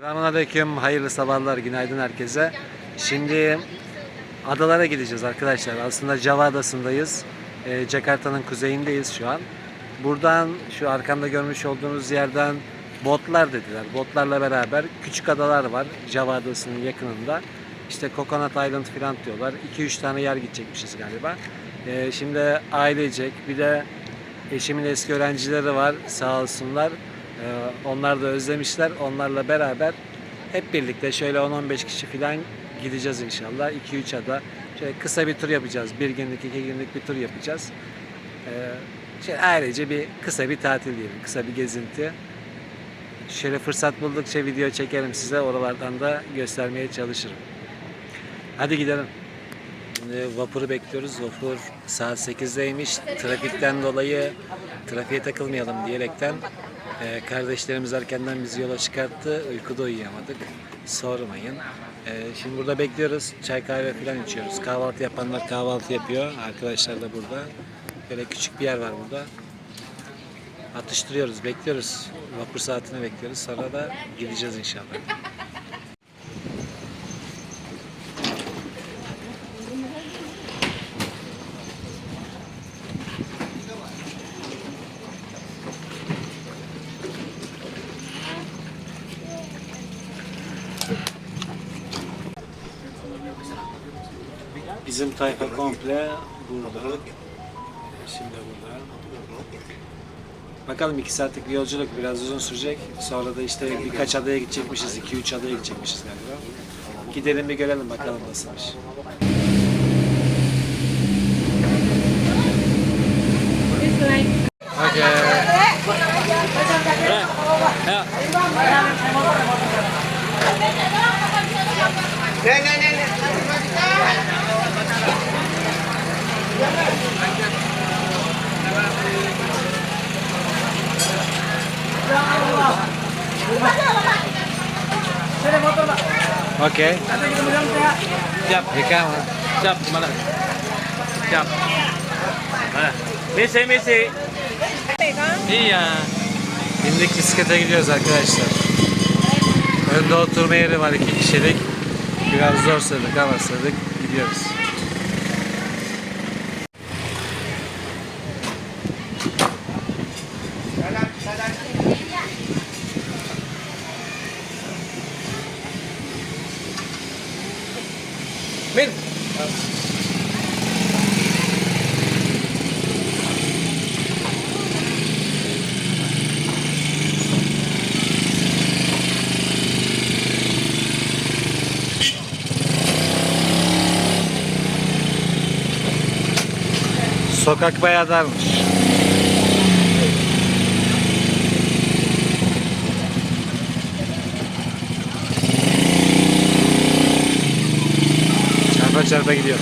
Selamünaleyküm, hayırlı sabahlar, günaydın herkese. Şimdi adalara gideceğiz arkadaşlar. Aslında Java Adası'ndayız. Ee, Jakarta'nın kuzeyindeyiz şu an. Buradan şu arkamda görmüş olduğunuz yerden botlar dediler. Botlarla beraber küçük adalar var Java Adası'nın yakınında. İşte Coconut Island falan diyorlar. 2-3 tane yer gidecekmişiz galiba. Ee, şimdi ailecek bir de eşimin eski öğrencileri var sağ olsunlar. Ee, onlar da özlemişler. Onlarla beraber hep birlikte şöyle 10-15 kişi falan gideceğiz inşallah. 2-3 ada. Şöyle kısa bir tur yapacağız. Bir günlük, iki günlük bir tur yapacağız. Ee, şey, ailece bir kısa bir tatil diyelim. Kısa bir gezinti. Şöyle fırsat buldukça video çekerim size. Oralardan da göstermeye çalışırım. Hadi gidelim. Şimdi vapuru bekliyoruz. Vapur saat 8'deymiş. Trafikten dolayı trafiğe takılmayalım diyerekten e, kardeşlerimiz erkenden bizi yola çıkarttı. Uykuda uyuyamadık. Sormayın. E, şimdi burada bekliyoruz. Çay kahve falan içiyoruz. Kahvaltı yapanlar kahvaltı yapıyor. Arkadaşlar da burada. Böyle küçük bir yer var burada. Atıştırıyoruz, bekliyoruz. Vapur saatini bekliyoruz. Sonra da gideceğiz inşallah. Tayfa komple burada. Şimdi burada. Bakalım iki saatlik bir yolculuk biraz uzun sürecek. Sonra da işte birkaç adaya gidecekmişiz. 2-3 adaya gidecekmişiz galiba. Gidelim bir görelim bakalım nasılmış. Okay. Okay. Siap, Ika mo. siap, gimana? Siap. Mana? Misi, misi. Iya. Bindik bisiklete gidiyoruz arkadaşlar. Önde oturma yeri var iki kişilik. Biraz zor sığdık ama sığdık. Gidiyoruz. Sokak bayağı darmış. Çarpa çarpa gidiyor.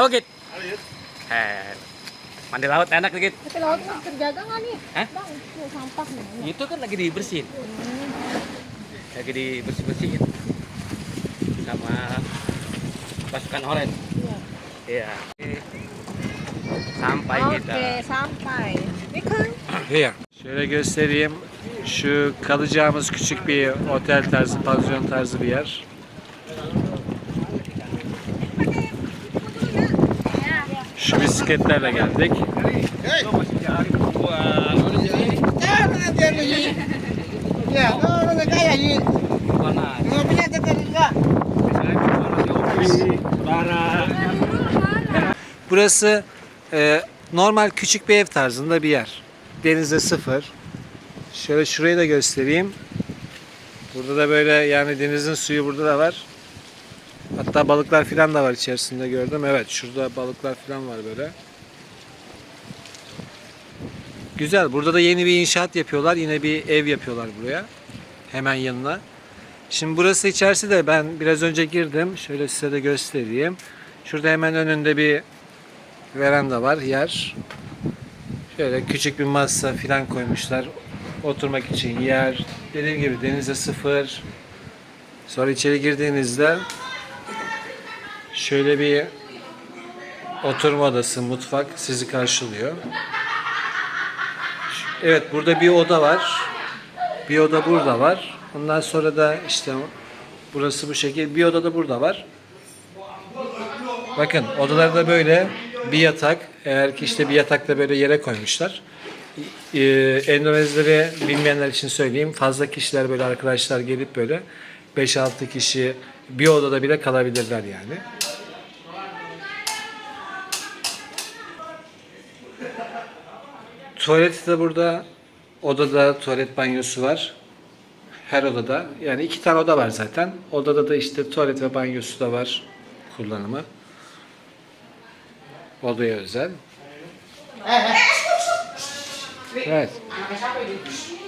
Apa, Git? Eh, mandi laut enak nih, Git. Tapi laut kan terjaga nggak nih? Hah? Bang, tuh sampah nih. Itu kan lagi dibersihin. Lagi dibersih-bersihin. Sama pasukan orange. Iya. Iya. Sampai kita. Oke, sampai. Ini kan Here. Şöyle göstereyim. Şu kalacağımız küçük bir otel tarzı, pansiyon tarzı bir yer. Şu bisikletlerle geldik. Burası e, normal küçük bir ev tarzında bir yer. Denize sıfır. Şöyle şurayı da göstereyim. Burada da böyle yani denizin suyu burada da var. Hatta balıklar filan da var içerisinde gördüm. Evet şurada balıklar filan var böyle. Güzel. Burada da yeni bir inşaat yapıyorlar. Yine bir ev yapıyorlar buraya. Hemen yanına. Şimdi burası içerisi de ben biraz önce girdim. Şöyle size de göstereyim. Şurada hemen önünde bir veranda var, yer. Şöyle küçük bir masa filan koymuşlar. Oturmak için yer. Dediğim gibi denize sıfır. Sonra içeri girdiğinizde şöyle bir oturma odası, mutfak sizi karşılıyor. Evet burada bir oda var. Bir oda burada var. Ondan sonra da işte burası bu şekil. Bir oda da burada var. Bakın odalarda böyle bir yatak. Eğer ki işte bir yatakta böyle yere koymuşlar. Ee, Endonezleri bilmeyenler için söyleyeyim. Fazla kişiler böyle arkadaşlar gelip böyle 5-6 kişi bir odada bile kalabilirler yani. Tuvaleti de burada. Odada tuvalet banyosu var. Her odada. Yani iki tane oda var zaten. Odada da işte tuvalet ve banyosu da var kullanımı. Odaya özel. Evet.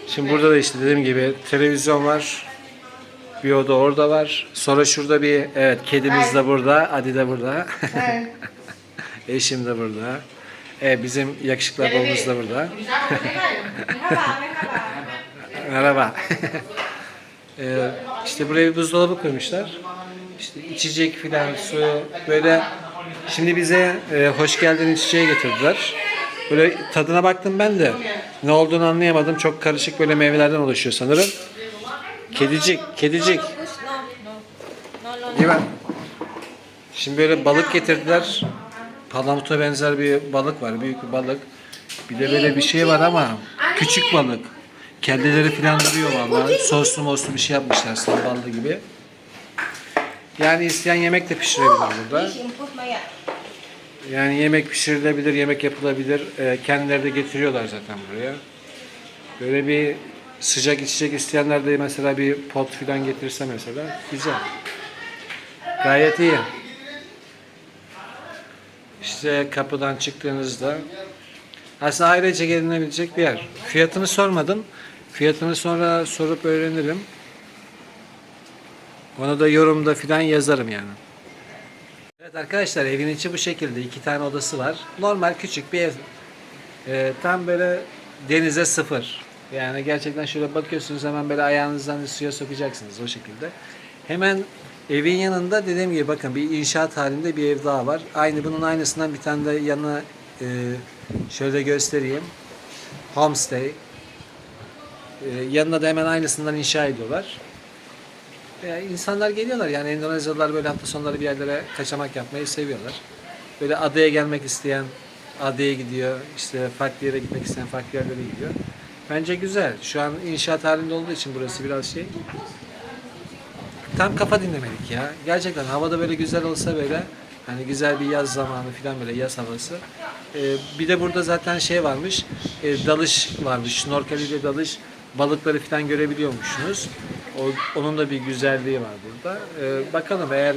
Şimdi burada da işte dediğim gibi televizyon var. Bir oda orada var. Sonra şurada bir evet kedimiz de burada. Adi de burada. Eşim de burada. Evet, bizim yakışıklı babamız da burada. Merhaba. ee, işte buraya bir buzdolabı koymuşlar. İşte içecek filan su böyle. Şimdi bize e, hoş geldin içeceği getirdiler. Böyle tadına baktım ben de. Ne olduğunu anlayamadım. Çok karışık böyle meyvelerden oluşuyor sanırım. Kedicik, kedicik. Değil mi? Şimdi böyle balık getirdiler. Palamuta benzer bir balık var. Büyük bir balık. Bir de böyle bir şey var ama küçük balık. Kelleleri falan duruyor vallahi. Soslu moslu bir şey yapmışlar ballı gibi. Yani isteyen yemek de pişirebilir burada. Yani yemek pişirilebilir, yemek yapılabilir. Ee, kendileri de getiriyorlar zaten buraya. Böyle bir sıcak içecek isteyenler de mesela bir pot falan getirse mesela güzel. Gayet iyi. İşte kapıdan çıktığınızda aslında ailece gelinebilecek bir yer. Fiyatını sormadım. Fiyatını sonra sorup öğrenirim. Onu da yorumda filan yazarım yani. Evet arkadaşlar evin içi bu şekilde. iki tane odası var. Normal küçük bir ev. Ee, tam böyle denize sıfır. Yani gerçekten şöyle bakıyorsunuz hemen böyle ayağınızdan suya sokacaksınız o şekilde. Hemen evin yanında dediğim gibi bakın bir inşaat halinde bir ev daha var. Aynı bunun aynısından bir tane de yanına e, şöyle göstereyim. Homestay. E, yanına da hemen aynısından inşa ediyorlar. E, insanlar geliyorlar yani Endonezyalılar böyle hafta sonları bir yerlere kaçamak yapmayı seviyorlar. Böyle adaya gelmek isteyen adaya gidiyor. İşte farklı yere gitmek isteyen farklı yerlere gidiyor. Bence güzel. Şu an inşaat halinde olduğu için burası biraz şey. Tam kafa dinlemedik ya. Gerçekten havada böyle güzel olsa böyle hani güzel bir yaz zamanı falan böyle yaz havası. Ee, bir de burada zaten şey varmış. e, dalış varmış. Snorkel ile dalış balıkları falan görebiliyormuşsunuz. O, onun da bir güzelliği var burada. Ee, bakalım eğer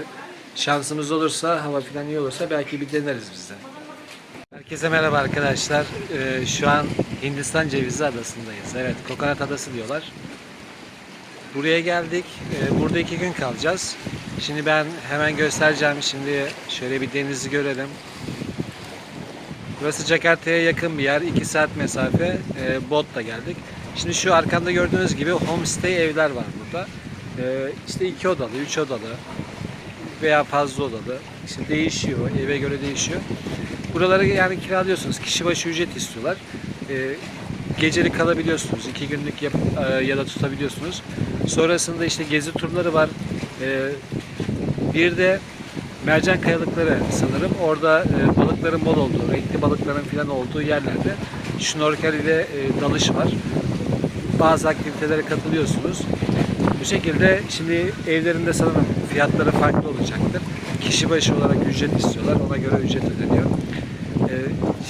şansımız olursa hava falan iyi olursa belki bir deneriz biz de. Herkese merhaba arkadaşlar. Ee, şu an Hindistan Cevizi Adası'ndayız. Evet, Kokonat Adası diyorlar. Buraya geldik. Ee, burada iki gün kalacağız. Şimdi ben hemen göstereceğim. Şimdi şöyle bir denizi görelim. Burası Jakarta'ya yakın bir yer. 2 saat mesafe. Ee, botla geldik. Şimdi şu arkamda gördüğünüz gibi homestay evler var burada. Ee, işte iki odalı, üç odalı veya fazla odalı. İşte değişiyor. Eve göre değişiyor. Buraları yani kiralıyorsunuz. Kişi başı ücret istiyorlar. Gecelik kalabiliyorsunuz. iki günlük yap, e, ya da tutabiliyorsunuz. Sonrasında işte gezi turları var. Ee, bir de mercan kayalıkları sanırım. Orada e, balıkların bol olduğu, renkli balıkların falan olduğu yerlerde şnorkel ile e, dalış var. Bazı aktivitelere katılıyorsunuz. Bu şekilde şimdi evlerinde sanırım fiyatları farklı olacaktır. Kişi başı olarak ücret istiyorlar. Ona göre ücret ödeniyor.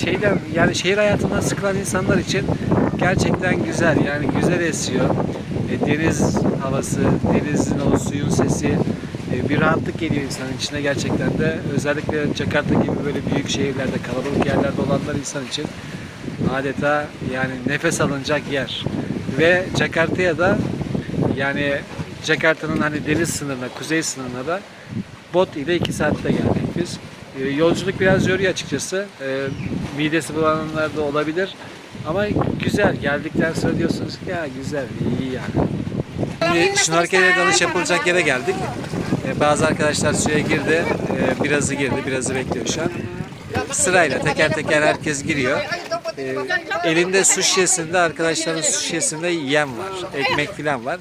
Şeyden yani şehir hayatından sıkılan insanlar için gerçekten güzel. Yani güzel esiyor. E, deniz havası, denizin o suyun sesi, e, bir rahatlık geliyor insanın içine gerçekten de. Özellikle Jakarta gibi böyle büyük şehirlerde, kalabalık yerlerde olanlar insan için adeta yani nefes alınacak yer. Ve Jakarta'ya da yani Jakarta'nın hani deniz sınırına, kuzey sınırına da bot ile 2 saatte geldik biz. E, yolculuk biraz yoruyor açıkçası. E, midesi bulananlar da olabilir. Ama güzel. Geldikten sonra diyorsunuz ki ya güzel, iyi yani. Şimdi şnorkelle dalış yapılacak yere geldik. E, bazı arkadaşlar suya girdi. E, birazı girdi, birazı bekliyor şu an. Sırayla teker teker herkes giriyor. E, elinde su şişesinde arkadaşların su şişesinde yem var. Ekmek falan var.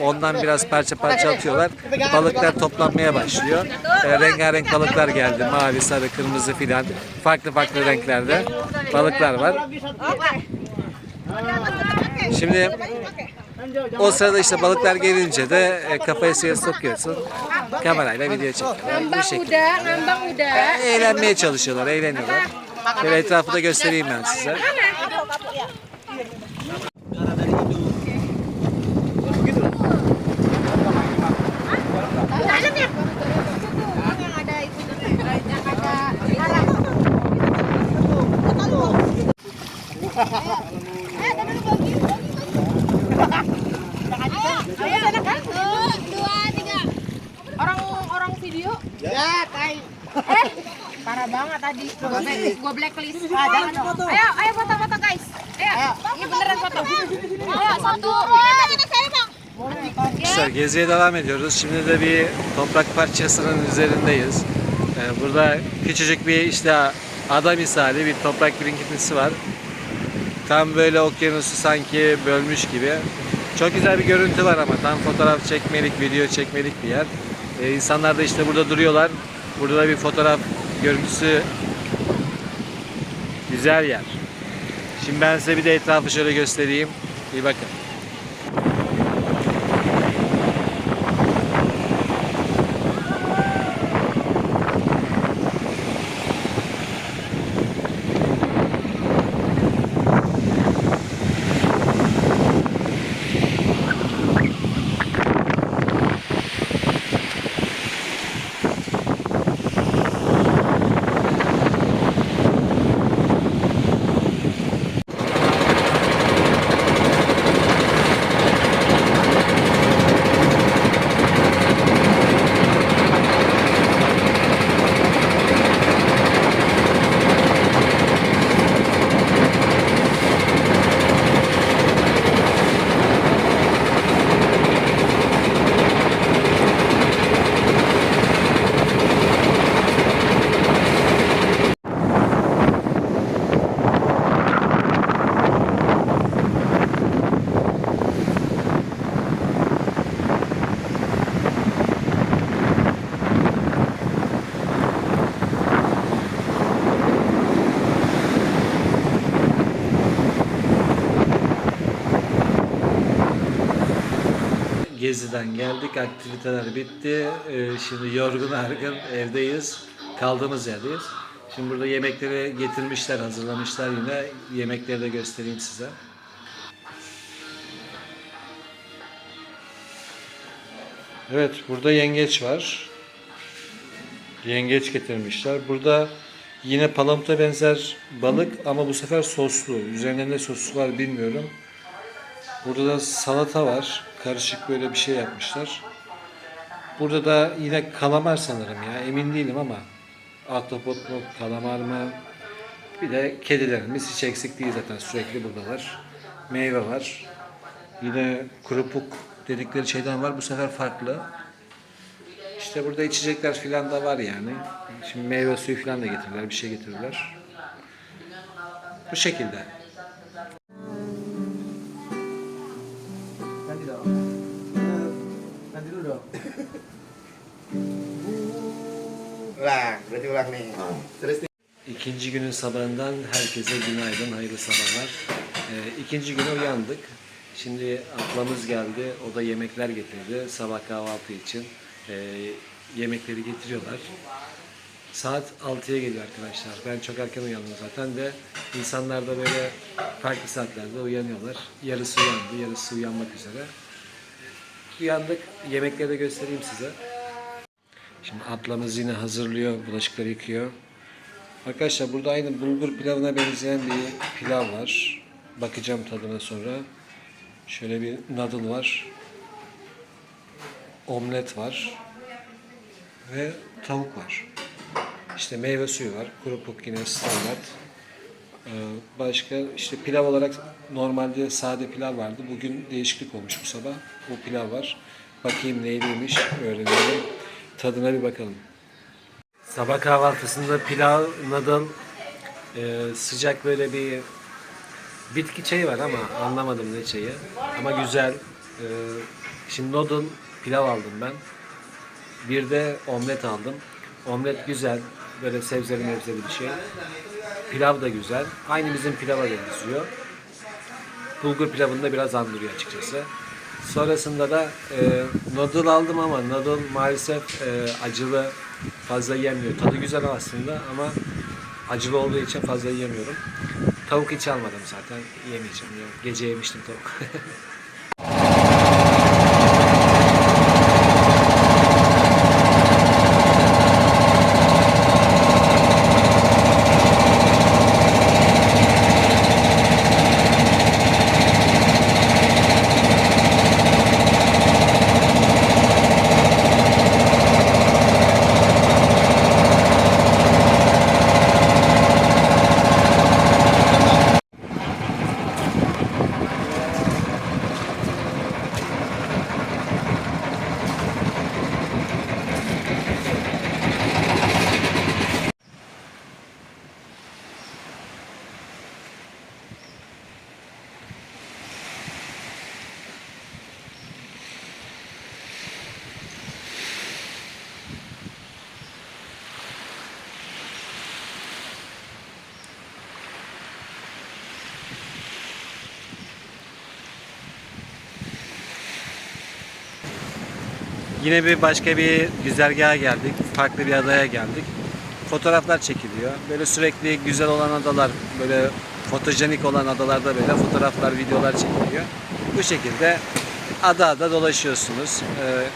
Ondan biraz parça parça atıyorlar. Balıklar toplanmaya başlıyor. E, rengarenk balıklar geldi. Mavi, sarı, kırmızı filan. Farklı farklı renklerde balıklar var. Şimdi o sırada işte balıklar gelince de e, kafayı suya sokuyorsun. Kamerayla video çekiyorlar. Bu şekilde. Eğlenmeye çalışıyorlar, eğleniyorlar. Şöyle etrafı da göstereyim ben size. Blacklist, gua blacklist. Ah, jangan dong. Ayo, ayo foto-foto guys. Ayo, ini beneran foto. Ayo, satu. Arkadaşlar geziye devam ediyoruz. Şimdi de bir toprak parçasının üzerindeyiz. Ee, burada küçücük bir işte ada misali bir toprak birikintisi var. Tam böyle okyanusu sanki bölmüş gibi. Çok güzel bir görüntü var ama tam fotoğraf çekmelik, video çekmelik bir yer. Ee, insanlar da işte burada duruyorlar. Burada da bir fotoğraf görüntüsü güzel yer. Şimdi ben size bir de etrafı şöyle göstereyim. Bir bakın. Geziden geldik, aktiviteler bitti. Ee, Şimdi yorgun argın evdeyiz. Kaldığımız yerdeyiz. Şimdi burada yemekleri getirmişler, hazırlamışlar yine. Yemekleri de göstereyim size. Evet, burada yengeç var. Yengeç getirmişler. Burada yine palamuta benzer balık ama bu sefer soslu. Üzerinde ne sosu var bilmiyorum. Burada da salata var. Karışık böyle bir şey yapmışlar. Burada da yine kalamar sanırım ya. Emin değilim ama. Ahtapot mu, kalamar mı? Bir de kedilerimiz hiç eksik değil zaten. Sürekli buradalar. Meyve var. Yine kurupuk dedikleri şeyden var. Bu sefer farklı. İşte burada içecekler filan da var yani. Şimdi meyve suyu filan da getirirler. Bir şey getirirler. Bu şekilde. Ulang, berarti ulang nih. Terus nih. İkinci günün sabahından herkese günaydın, hayırlı sabahlar. Ee, ikinci güne uyandık. Şimdi ablamız geldi, o da yemekler getirdi sabah kahvaltı için. Ee, yemekleri getiriyorlar. Saat 6'ya geliyor arkadaşlar. Ben çok erken uyandım zaten de insanlar da böyle farklı saatlerde uyanıyorlar. Yarısı uyandı, yarısı uyanmak üzere. Uyandık, yemekleri de göstereyim size. Şimdi ablamız yine hazırlıyor, bulaşıkları yıkıyor. Arkadaşlar burada aynı bulgur pilavına benzeyen bir pilav var. Bakacağım tadına sonra. Şöyle bir noodle var. Omlet var. Ve tavuk var. İşte meyve suyu var. Kuru puk yine standart. Ee, Başka işte pilav olarak normalde sade pilav vardı. Bugün değişiklik olmuş bu sabah. Bu pilav var. Bakayım neyliymiş öğrenelim. Tadına bir bakalım. Sabah kahvaltısında pilav, noodle, e, sıcak böyle bir bitki çayı var ama anlamadım ne çayı. Ama güzel. E, şimdi noodle pilav aldım ben. Bir de omlet aldım. Omlet güzel. Böyle sebzeli mevzeli bir şey. Pilav da güzel. Aynı bizim pilava benziyor. Bulgur pilavını da biraz andırıyor açıkçası. Sonrasında da e, noodle aldım ama noodle maalesef e, acılı fazla yiyemiyor. Tadı güzel aslında ama acılı olduğu için fazla yiyemiyorum. Tavuk hiç almadım zaten. Yemeyeceğim. Gece yemiştim tavuk. Yine bir başka bir güzergaha geldik. Farklı bir adaya geldik. Fotoğraflar çekiliyor. Böyle sürekli güzel olan adalar, böyle fotojenik olan adalarda böyle fotoğraflar, videolar çekiliyor. Bu şekilde ada ada dolaşıyorsunuz. Ee,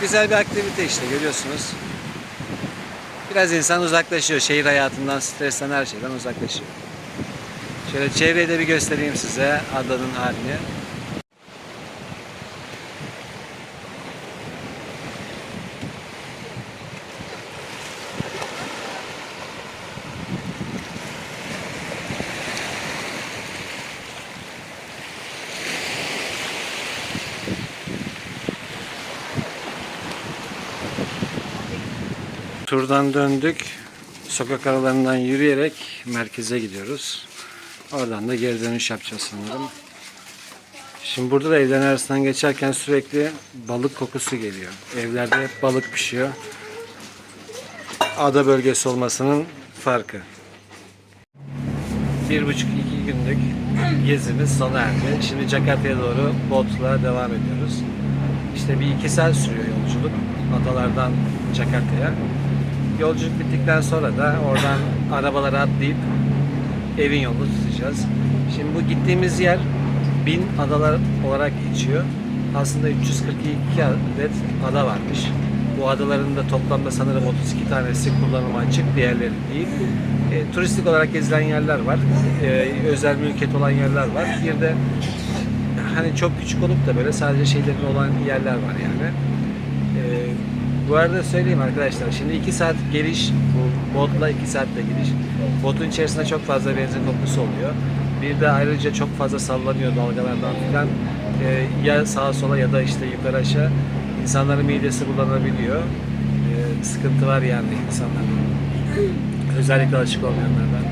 güzel bir aktivite işte görüyorsunuz. Biraz insan uzaklaşıyor. Şehir hayatından, stresten, her şeyden uzaklaşıyor. Şöyle çevreyi de bir göstereyim size adanın halini. Turdan döndük. Sokak aralarından yürüyerek merkeze gidiyoruz. Oradan da geri dönüş yapacağız sanırım. Şimdi burada da evlerin arasından geçerken sürekli balık kokusu geliyor. Evlerde hep balık pişiyor. Ada bölgesi olmasının farkı. Bir buçuk iki günlük gezimiz sona erdi. Şimdi Jakarta'ya doğru botla devam ediyoruz. İşte bir iki saat sürüyor yolculuk adalardan Jakarta'ya. Yolculuk bittikten sonra da oradan arabalara atlayıp evin yolunu tutacağız. Şimdi bu gittiğimiz yer bin adalar olarak geçiyor. Aslında 342 adet ada varmış. Bu adaların da toplamda sanırım 32 tanesi kullanıma açık, diğerleri değil. E, turistik olarak gezilen yerler var. E, özel mülkiyet olan yerler var. Bir de hani çok küçük olup da böyle sadece şeylerin olan yerler var yani. Ee, bu arada söyleyeyim arkadaşlar. Şimdi 2 saat geliş, bu botla 2 saatte gidiş. Botun içerisinde çok fazla benzin kokusu oluyor. Bir de ayrıca çok fazla sallanıyor dalgalardan filan. Ee, ya sağa sola ya da işte yukarı aşağı. İnsanların midesi bulanabiliyor. Ee, sıkıntı var yani insanların. Özellikle açık olmayanlardan.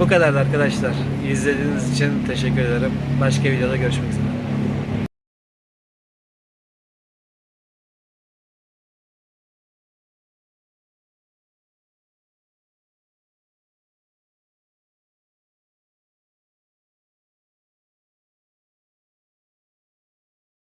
Bu kadar arkadaşlar. İzlediğiniz için teşekkür ederim. Başka videoda görüşmek üzere.